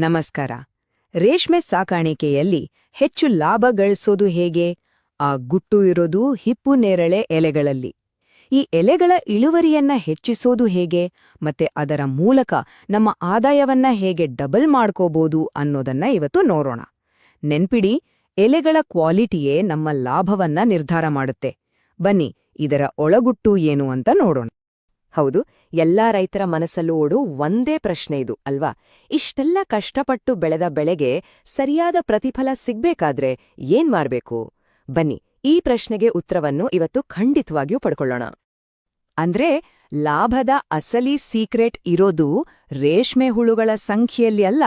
ನಮಸ್ಕಾರ. ರೇಷ್ಮೆ ಸಾಕಾಣಿಕೆಯಲ್ಲಿ ಹೆಚ್ಚು ಲಾಭ ಗಳಿಸೋದು ಹೇಗೆ? ಆ ಗುಟ್ಟು ಇರೋದು ಹಿಪ್ಪು ನೇರಳೆ ಎಲೆಗಳಲ್ಲಿ. ಈ ಎಲೆಗಳ ಇಳುವರಿಯನ್ನ ಹೆಚ್ಚಿಸೋದು ಹೇಗೆ? ಮತ್ತೆ ಅದರ ಮೂಲಕ ನಮ್ಮ ಆದಾಯವನ್ನ ಹೇಗೆ ಡಬಲ್ ಮಾಡ್ಕೋಬೋದು ಅನ್ನೋದನ್ನ ಇವತ್ತು ನೋಡೋಣ. ನೆನ್ಪಿಡಿ, ಎಲೆಗಳ ಕ್ವಾಲಿಟಿಯೇ ನಮ್ಮ ಲಾಭವನ್ನ ನಿರ್ಧಾರ ಮಾಡುತ್ತೆ. ಬನ್ನಿ, ಇದರ ಒಳಗುಟ್ಟು ಏನು ಅಂತ ನೋಡೋಣ. ಹೌದು, ಎಲ್ಲಾ ರೈತರ ಮನಸ್ಸಲ್ಲೂ ಓಡು ಒಂದೇ ಪ್ರಶ್ನೆ ಇದು, ಅಲ್ವಾ? ಇಷ್ಟೆಲ್ಲ ಕಷ್ಟಪಟ್ಟು ಬೆಳೆದ ಬೆಳೆಗೆ ಸರಿಯಾದ ಪ್ರತಿಫಲ ಸಿಗ್ಬೇಕಾದ್ರೆ ಏನ್ ಮಾಡ್ಬೇಕು? ಬನ್ನಿ, ಈ ಪ್ರಶ್ನೆಗೆ ಉತ್ತರವನ್ನು ಇವತ್ತು ಖಂಡಿತವಾಗಿಯೂ ಪಡ್ಕೊಳ್ಳೋಣ. ಅಂದ್ರೆ, ಲಾಭದ ಅಸಲಿ ಸೀಕ್ರೆಟ್ ಇರೋದು ರೇಷ್ಮೆ ಹುಳುಗಳ ಸಂಖ್ಯೆಯಲ್ಲಿ ಅಲ್ಲ,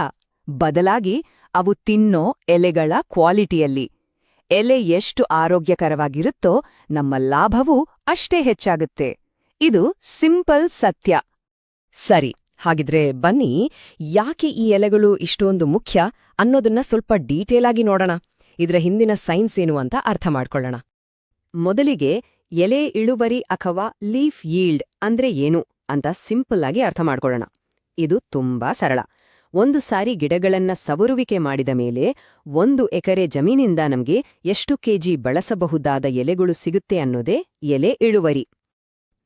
ಬದಲಾಗಿ ಅವು ತಿನ್ನೋ ಎಲೆಗಳ ಕ್ವಾಲಿಟಿಯಲ್ಲಿ. ಎಲೆ ಎಷ್ಟು ಆರೋಗ್ಯಕರವಾಗಿರುತ್ತೋ ನಮ್ಮ ಲಾಭವೂ ಅಷ್ಟೇ ಹೆಚ್ಚಾಗುತ್ತೆ. ಇದು ಸಿಂಪಲ್ ಸತ್ಯ. ಸರಿ, ಹಾಗಿದ್ರೆ ಬನ್ನಿ, ಯಾಕೆ ಈ ಎಲೆಗಳು ಇಷ್ಟೊಂದು ಮುಖ್ಯ ಅನ್ನೋದನ್ನ ಸ್ವಲ್ಪ ಡೀಟೇಲ್ ಆಗಿ ನೋಡೋಣ. ಇದರ ಹಿಂದಿನ ಸೈನ್ಸ್ ಏನು ಅಂತ ಅರ್ಥ ಮಾಡ್ಕೊಳ್ಳೋಣ. ಮೊದಲಿಗೆ ಎಲೆ ಇಳುವರಿ ಅಥವಾ ಲೀಫ್ ಯೀಲ್ಡ್ ಅಂದ್ರೆ ಏನು ಅಂತ ಸಿಂಪಲ್ ಆಗಿ ಅರ್ಥ ಮಾಡ್ಕೊಳ್ಳೋಣ. ಇದು ತುಂಬಾ ಸರಳ. ಒಂದು ಸಾರಿ ಗಿಡಗಳನ್ನ ಸವರುವಿಕೆ ಮಾಡಿದ ಮೇಲೆ ಒಂದು ಎಕರೆ ಜಮೀನಿಂದ ನಮಗೆ ಎಷ್ಟು ಕೆಜಿ ಬಳಸಬಹುದಾದ ಎಲೆಗಳು ಸಿಗುತ್ತೆ ಅನ್ನೋದೇ ಎಲೆ ಇಳುವರಿ.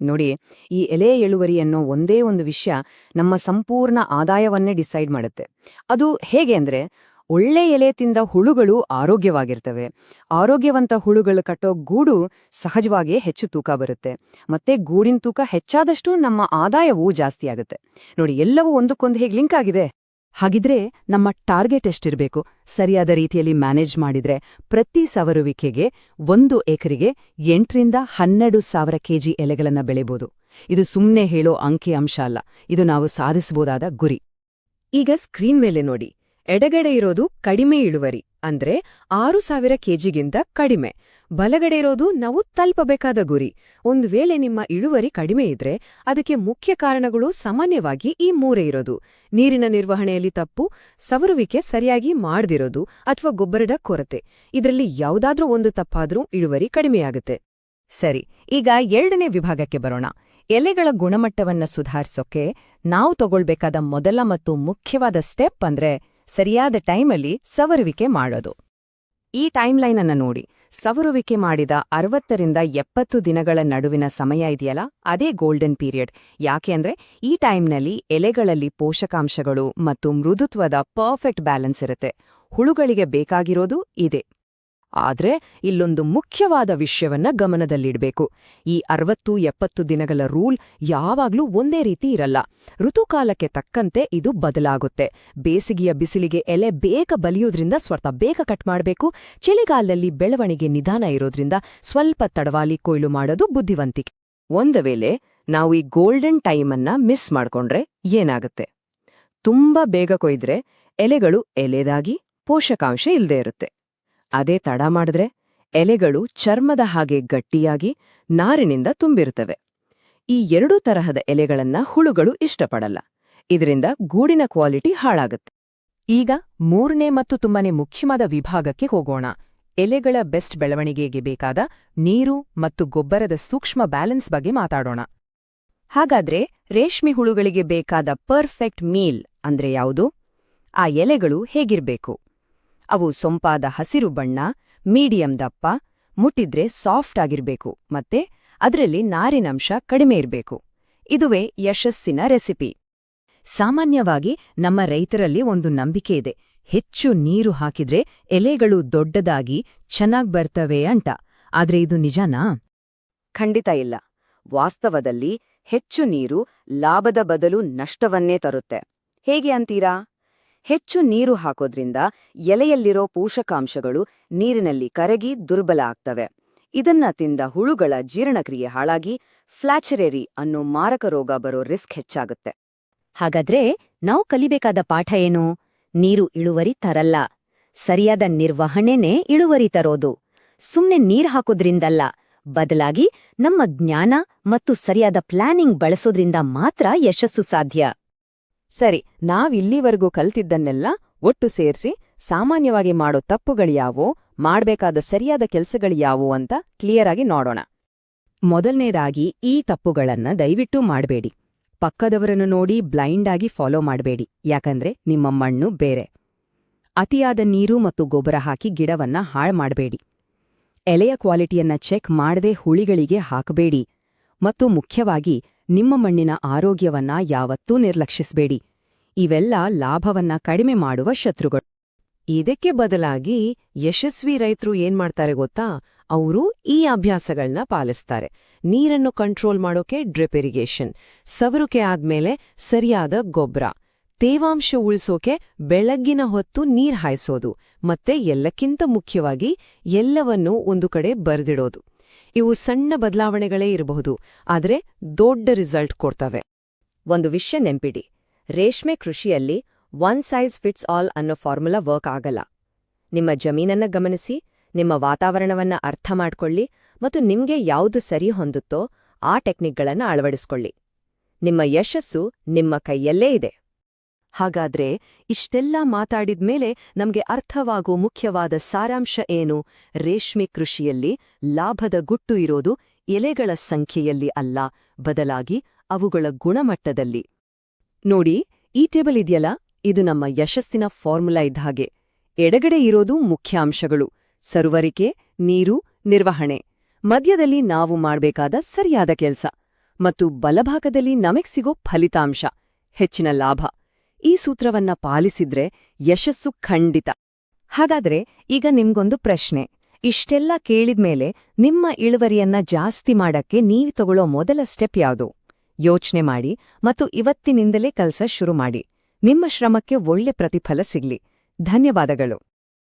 ನೋಡಿ, ಈ ಎಲೆ ಇಳುವರಿ ಅನ್ನೋ ಒಂದೇ ಒಂದು ವಿಷಯ ನಮ್ಮ ಸಂಪೂರ್ಣ ಆದಾಯವನ್ನೇ ಡಿಸೈಡ್ ಮಾಡುತ್ತೆ. ಅದು ಹೇಗೆ ಅಂದ್ರೆ, ಒಳ್ಳೆ ಎಲೆ ತಿಂದ ಹುಳುಗಳು ಆರೋಗ್ಯವಾಗಿರ್ತವೆ. ಆರೋಗ್ಯವಂತ ಹುಳುಗಳು ಕಟ್ಟೋ ಗೂಡು ಸಹಜವಾಗಿಯೇ ಹೆಚ್ಚು ತೂಕ ಬರುತ್ತೆ. ಮತ್ತೆ ಗೂಡಿನ ತೂಕ ಹೆಚ್ಚಾದಷ್ಟು ನಮ್ಮ ಆದಾಯವೂ ಜಾಸ್ತಿ ಆಗುತ್ತೆ. ನೋಡಿ, ಎಲ್ಲವೂ ಒಂದಕ್ಕೊಂದು ಹೇಗೆ ಲಿಂಕ್ ಆಗಿದೆ? ಹಾಗಿದ್ರೆ ನಮ್ಮ ಟಾರ್ಗೆಟ್ ಎಷ್ಟಿರಬೇಕು? ಸರಿಯಾದ ರೀತಿಯಲ್ಲಿ ಮ್ಯಾನೇಜ್ ಮಾಡಿದ್ರೆ ಪ್ರತಿ ಸವರುವಿಕೆಗೆ ಒಂದು ಎಕರೆಗೆ ಎಂಟರಿಂದ ಹನ್ನೆರಡು ಸಾವಿರ ಕೆಜಿ ಎಲೆಗಳನ್ನ ಬೆಳೆಬೋದು. ಇದು ಸುಮ್ಮನೆ ಹೇಳೋ ಅಂಕಿ ಅಂಶ ಅಲ್ಲ. ಇದು ನಾವು ಸಾಧಿಸಬಹುದಾದ ಗುರಿ. ಈಗ ಸ್ಕ್ರೀನ್ ಮೇಲೆ ನೋಡಿ. ಎಡಗಡೆ ಇರೋದು ಕಡಿಮೆ ಇಳುವರಿ. ಅಂದ್ರೆ ಆರು ಸಾವಿರ ಕೆಜಿಗಿಂತ ಕಡಿಮೆ. ಬಲಗಡೆ ಇರೋದು ನಾವು ತಲುಪಬೇಕಾದ ಗುರಿ. ಒಂದು ವೇಳೆ ನಿಮ್ಮ ಇಳುವರಿ ಕಡಿಮೆ ಇದ್ರೆ ಅದಕ್ಕೆ ಮುಖ್ಯ ಕಾರಣಗಳು ಸಾಮಾನ್ಯವಾಗಿ ಈ ಮೂರೇ ಇರೋದು. ನೀರಿನ ನಿರ್ವಹಣೆಯಲ್ಲಿ ತಪ್ಪು, ಸವರುವಿಕೆ ಸರಿಯಾಗಿ ಮಾಡದಿರೋದು ಅಥವಾ ಗೊಬ್ಬರದ ಕೊರತೆ. ಇದರಲ್ಲಿ ಯಾವುದಾದ್ರೂ ಒಂದು ತಪ್ಪಾದ್ರೂ ಇಳುವರಿ ಕಡಿಮೆಯಾಗುತ್ತೆ. ಸರಿ, ಈಗ ಎರಡನೇ ವಿಭಾಗಕ್ಕೆ ಬರೋಣ. ಎಲೆಗಳ ಗುಣಮಟ್ಟವನ್ನ ಸುಧಾರಿಸೋಕೆ ನಾವು ತಗೊಳ್ಬೇಕಾದ ಮೊದಲ ಮತ್ತು ಮುಖ್ಯವಾದ ಸ್ಟೆಪ್ ಅಂದ್ರೆ ಸರಿಯಾದ ಟೈಮಲ್ಲಿ ಸವರುವಿಕೆ ಮಾಡೋದು. ಈ ಟೈಮ್ಲೈನ್ ಅನ್ನು ನೋಡಿ. ಸವರುವಿಕೆ ಮಾಡಿದ ಅರವತ್ತರಿಂದ ಎಪ್ಪತ್ತು ದಿನಗಳ ನಡುವಿನ ಸಮಯ ಇದೆಯಲ್ಲ? ಅದೇ ಗೋಲ್ಡನ್ ಪೀರಿಯಡ್. ಯಾಕೆ ಅಂದ್ರೆ ಈ ಟೈಮ್ನಲ್ಲಿ ಎಲೆಗಳಲ್ಲಿ ಪೋಷಕಾಂಶಗಳು ಮತ್ತು ಮೃದುತ್ವದ ಪರ್ಫೆಕ್ಟ್ ಬ್ಯಾಲೆನ್ಸ್ ಇರುತ್ತೆ. ಹುಳುಗಳಿಗೆ ಬೇಕಾಗಿರೋದು ಇದೆ. ಆದ್ರೆ ಇಲ್ಲೊಂದು ಮುಖ್ಯವಾದ ವಿಷಯವನ್ನ ಗಮನದಲ್ಲಿಡಬೇಕು. ಈ ಅರವತ್ತು, ಎಪ್ಪತ್ತು ದಿನಗಳ ರೂಲ್ ಯಾವಾಗ್ಲೂ ಒಂದೇ ರೀತಿ ಇರಲ್ಲ. ಋತುಕಾಲಕ್ಕೆ ತಕ್ಕಂತೆ ಇದು ಬದಲಾಗುತ್ತೆ. ಬೇಸಿಗೆಯ ಬಿಸಿಲಿಗೆ ಎಲೆ ಬೇಗ ಬಲಿಯೋದ್ರಿಂದ ಸ್ವಲ್ಪ ಬೇಗ ಕಟ್ ಮಾಡಬೇಕು. ಚಳಿಗಾಲದಲ್ಲಿ ಬೆಳವಣಿಗೆ ನಿಧಾನ ಇರೋದ್ರಿಂದ ಸ್ವಲ್ಪ ತಡವಾಲಿ ಕೊಯ್ಲು ಮಾಡೋದು ಬುದ್ಧಿವಂತಿಕೆ. ಒಂದು ವೇಳೆ ನಾವು ಈ ಗೋಲ್ಡನ್ ಟೈಮನ್ನ ಮಿಸ್ ಮಾಡ್ಕೊಂಡ್ರೆ ಏನಾಗುತ್ತೆ? ತುಂಬಾ ಬೇಗ ಕೊಯ್ದ್ರೆ ಎಲೆಗಳು ಎಲೆದಾಗಿ ಪೋಷಕಾಂಶ ಇಲ್ಲದೇ ಇರುತ್ತೆ. ಅದೇ ತಡ ಮಾಡಿದ್ರೆ ಎಲೆಗಳು ಚರ್ಮದ ಹಾಗೆ ಗಟ್ಟಿಯಾಗಿ ನಾರಿನಿಂದ ತುಂಬಿರುತ್ತವೆ. ಈ ಎರಡೂ ತರಹದ ಎಲೆಗಳನ್ನ ಹುಳುಗಳು ಇಷ್ಟಪಡಲ್ಲ. ಇದರಿಂದ ಗೂಡಿನ ಕ್ವಾಲಿಟಿ ಹಾಳಾಗುತ್ತೆ. ಈಗ ಮೂರನೇ ಮತ್ತು ತುಂಬಾನೇ ಮುಖ್ಯವಾದ ವಿಭಾಗಕ್ಕೆ ಹೋಗೋಣ. ಎಲೆಗಳ ಬೆಸ್ಟ್ ಬೆಳವಣಿಗೆಗೆ ಬೇಕಾದ ನೀರು ಮತ್ತು ಗೊಬ್ಬರದ ಸೂಕ್ಷ್ಮ ಬ್ಯಾಲೆನ್ಸ್ ಬಗ್ಗೆ ಮಾತಾಡೋಣ. ಹಾಗಾದ್ರೆ ರೇಷ್ಮೆ ಹುಳುಗಳಿಗೆ ಬೇಕಾದ ಪರ್ಫೆಕ್ಟ್ ಮೀಲ್ ಅಂದ್ರೆ ಯಾವುದು? ಆ ಎಲೆಗಳು ಹೇಗಿರ್ಬೇಕು? ಅವು ಸೊಂಪಾದ ಹಸಿರು ಬಣ್ಣ, ಮೀಡಿಯಂ ದಪ್ಪ, ಮುಟ್ಟಿದ್ರೆ ಸಾಫ್ಟ್ ಆಗಿರ್ಬೇಕು ಮತ್ತೆ ಅದರಲ್ಲಿ ನಾರಿನಂಶ ಕಡಿಮೆ ಇರಬೇಕು. ಇದುವೇ ಯಶಸ್ಸಿನ ರೆಸಿಪಿ. ಸಾಮಾನ್ಯವಾಗಿ ನಮ್ಮ ರೈತರಲ್ಲಿ ಒಂದು ನಂಬಿಕೆ ಇದೆ. ಹೆಚ್ಚು ನೀರು ಹಾಕಿದ್ರೆ ಎಲೆಗಳು ದೊಡ್ಡದಾಗಿ ಚೆನ್ನಾಗ್ ಬರ್ತವೆ ಅಂತ. ಆದ್ರೆ ಇದು ನಿಜನಾ? ಖಂಡಿತ ಇಲ್ಲ. ವಾಸ್ತವದಲ್ಲಿ ಹೆಚ್ಚು ನೀರು ಲಾಭದ ಬದಲು ನಷ್ಟವನ್ನೇ ತರುತ್ತೆ. ಹೇಗೆ ಅಂತೀರಾ? ಹೆಚ್ಚು ನೀರು ಹಾಕೋದ್ರಿಂದ ಎಲೆಯಲ್ಲಿರೋ ಪೋಷಕಾಂಶಗಳು ನೀರಿನಲ್ಲಿ ಕರಗಿ ದುರ್ಬಲ ಆಗ್ತವೆ. ಇದನ್ನ ತಿಂದ ಹುಳುಗಳ ಜೀರ್ಣಕ್ರಿಯೆ ಹಾಳಾಗಿ ಫ್ಲಾಚೆರೆರಿ ಅನ್ನೋ ಮಾರಕ ರೋಗ ಬರೋ ರಿಸ್ಕ್ ಹೆಚ್ಚಾಗುತ್ತೆ. ಹಾಗಾದ್ರೆ ನಾವು ಕಲಿಬೇಕಾದ ಪಾಠ ಏನು? ನೀರು ಇಳುವರಿ ತರಲ್ಲ. ಸರಿಯಾದ ನಿರ್ವಹಣೆನೇ ಇಳುವರಿ ತರೋದು. ಸುಮ್ನೆ ನೀರ್ ಹಾಕೋದ್ರಿಂದಲ್ಲ, ಬದಲಾಗಿ ನಮ್ಮ ಜ್ಞಾನ ಮತ್ತು ಸರಿಯಾದ ಪ್ಲಾನಿಂಗ್ ಬಳಸೋದ್ರಿಂದ ಮಾತ್ರ ಯಶಸ್ಸು ಸಾಧ್ಯ. ಸರಿ ನಾವಿಲ್ಲಿವರೆಗೂ ಕಲ್ತಿದ್ದನ್ನೆಲ್ಲ ಒಟ್ಟು ಸೇರ್ಸಿ ಸಾಮಾನ್ಯವಾಗಿ ಮಾಡೋ ತಪ್ಪುಗಳ್ಯಾವೋ ಮಾಡ್ಬೇಕಾದ ಸರಿಯಾದ ಕೆಲಸಗಳ್ಯಾವು ಅಂತ ಕ್ಲಿಯರ್ ಆಗಿ ನೋಡೋಣ. ಮೊದಲನೇದಾಗಿ ಈ ತಪ್ಪುಗಳನ್ನ ದಯವಿಟ್ಟು ಮಾಡಬೇಡಿ. ಪಕ್ಕದವರನ್ನು ನೋಡಿ ಬ್ಲೈಂಡ್ ಆಗಿ ಫಾಲೋ ಮಾಡಬೇಡಿ, ಯಾಕಂದ್ರೆ ನಿಮ್ಮ ಮಣ್ಣು ಬೇರೆ. ಅತಿಯಾದ ನೀರು ಮತ್ತು ಗೊಬ್ಬರ ಹಾಕಿ ಗಿಡವನ್ನ ಹಾಳು ಮಾಡಬೇಡಿ. ಎಲೆಯ ಕ್ವಾಲಿಟಿಯನ್ನ ಚೆಕ್ ಮಾಡದೆ ಹುಳಿಗಳಿಗೆ ಹಾಕಬೇಡಿ. ಮತ್ತು ಮುಖ್ಯವಾಗಿ ನಿಮ್ಮ ಮಣ್ಣಿನ ಆರೋಗ್ಯವನ್ನ ಯಾವತ್ತೂ ನಿರ್ಲಕ್ಷಿಸಬೇಡಿ. ಇವೆಲ್ಲ ಲಾಭವನ್ನ ಕಡಿಮೆ ಮಾಡುವ ಶತ್ರುಗಳು. ಇದಕ್ಕೆ ಬದಲಾಗಿ ಯಶಸ್ವಿ ರೈತರು ಏನ್ ಮಾಡ್ತಾರೆ ಗೊತ್ತಾ? ಅವರು ಈ ಅಭ್ಯಾಸಗಳನ್ನ ಪಾಲಿಸ್ತಾರೆ. ನೀರನ್ನು ಕಂಟ್ರೋಲ್ ಮಾಡೋಕೆ ಡ್ರಿಪ್ ಇರಿಗೇಷನ್, ಸವರುಕೆ ಆದ್ಮೇಲೆ ಸರಿಯಾದ ಗೊಬ್ಬರ, ತೇವಾಂಶ ಉಳಿಸೋಕೆ ಬೆಳಗ್ಗಿನ ಹೊತ್ತು ನೀರ್ ಹಾಯಿಸೋದು, ಮತ್ತೆ ಎಲ್ಲಕ್ಕಿಂತ ಮುಖ್ಯವಾಗಿ ಎಲ್ಲವನ್ನೂ ಒಂದು ಕಡೆ ಬರ್ದಿಡೋದು. ಇವು ಸಣ್ಣ ಬದಲಾವಣೆಗಳೇ ಇರಬಹುದು, ಆದರೆ ದೊಡ್ಡ ರಿಸಲ್ಟ್ ಕೊಡ್ತವೆ. ಒಂದು ವಿಷಯ ನೆನ್ಪಿಡಿ, ರೇಷ್ಮೆ ಕೃಷಿಯಲ್ಲಿ ಒನ್ ಸೈಜ್ ಫಿಟ್ಸ್ ಆಲ್ ಅನ್ನೋ ಫಾರ್ಮುಲಾ ವರ್ಕ್ ಆಗಲ್ಲ. ನಿಮ್ಮ ಜಮೀನನ್ನ ಗಮನಿಸಿ, ನಿಮ್ಮ ವಾತಾವರಣವನ್ನ ಅರ್ಥ ಮಾಡ್ಕೊಳ್ಳಿ ಮತ್ತು ನಿಮ್ಗೆ ಯಾವುದು ಸರಿ ಹೊಂದುತ್ತೋ ಆ ಟೆಕ್ನಿಕ್ಗಳನ್ನು ಅಳವಡಿಸ್ಕೊಳ್ಳಿ. ನಿಮ್ಮ ಯಶಸ್ಸು ನಿಮ್ಮ ಕೈಯಲ್ಲೇ ಇದೆ. ಹಾಗಾದ್ರೆ ಇಷ್ಟೆಲ್ಲ ಮಾತಾಡಿದ್ಮೇಲೆ ನಮ್ಗೆ ಅರ್ಥವಾಗೋ ಮುಖ್ಯವಾದ ಸಾರಾಂಶ ಏನು? ರೇಷ್ಮೆ ಕೃಷಿಯಲ್ಲಿ ಲಾಭದ ಗುಟ್ಟು ಇರೋದು ಎಲೆಗಳ ಸಂಖ್ಯೆಯಲ್ಲಿ ಅಲ್ಲ, ಬದಲಾಗಿ ಅವುಗಳ ಗುಣಮಟ್ಟದಲ್ಲಿ. ನೋಡಿ, ಈ ಟೇಬಲ್ ಇದೆಯಲ್ಲ? ಇದು ನಮ್ಮ ಯಶಸ್ಸಿನ ಫಾರ್ಮುಲಾ ಇದ್ದ ಹಾಗೆ. ಎಡಗಡೆ ಇರೋದು ಮುಖ್ಯಾಂಶಗಳು ಸರುವರಿಕೆ, ನೀರು, ನಿರ್ವಹಣೆ. ಮಧ್ಯದಲ್ಲಿ ನಾವು ಮಾಡಬೇಕಾದ ಸರಿಯಾದ ಕೆಲಸ. ಮತ್ತು ಬಲಭಾಗದಲ್ಲಿ ನಮಗ್ ಸಿಗೋ ಫಲಿತಾಂಶ, ಹೆಚ್ಚಿನ ಲಾಭ. ಈ ಸೂತ್ರವನ್ನ ಪಾಲಿಸಿದ್ರೆ ಯಶಸ್ಸು ಖಂಡಿತ. ಹಾಗಾದ್ರೆ ಈಗ ನಿಮ್ಗೊಂದು ಪ್ರಶ್ನೆ. ಇಷ್ಟೆಲ್ಲ ಕೇಳಿದ್ಮೇಲೆ ನಿಮ್ಮ ಇಳುವರಿಯನ್ನ ಜಾಸ್ತಿ ಮಾಡಕ್ಕೆ ನೀವು ತಗೊಳ್ಳೋ ಮೊದಲ ಸ್ಟೆಪ್ ಯಾವುದು? ಯೋಚ್ನೆ ಮಾಡಿ ಮತ್ತು ಇವತ್ತಿನಿಂದಲೇ ಕೆಲಸ ಶುರು ಮಾಡಿ. ನಿಮ್ಮ ಶ್ರಮಕ್ಕೆ ಒಳ್ಳೆ ಪ್ರತಿಫಲ ಸಿಗ್ಲಿ. ಧನ್ಯವಾದಗಳು.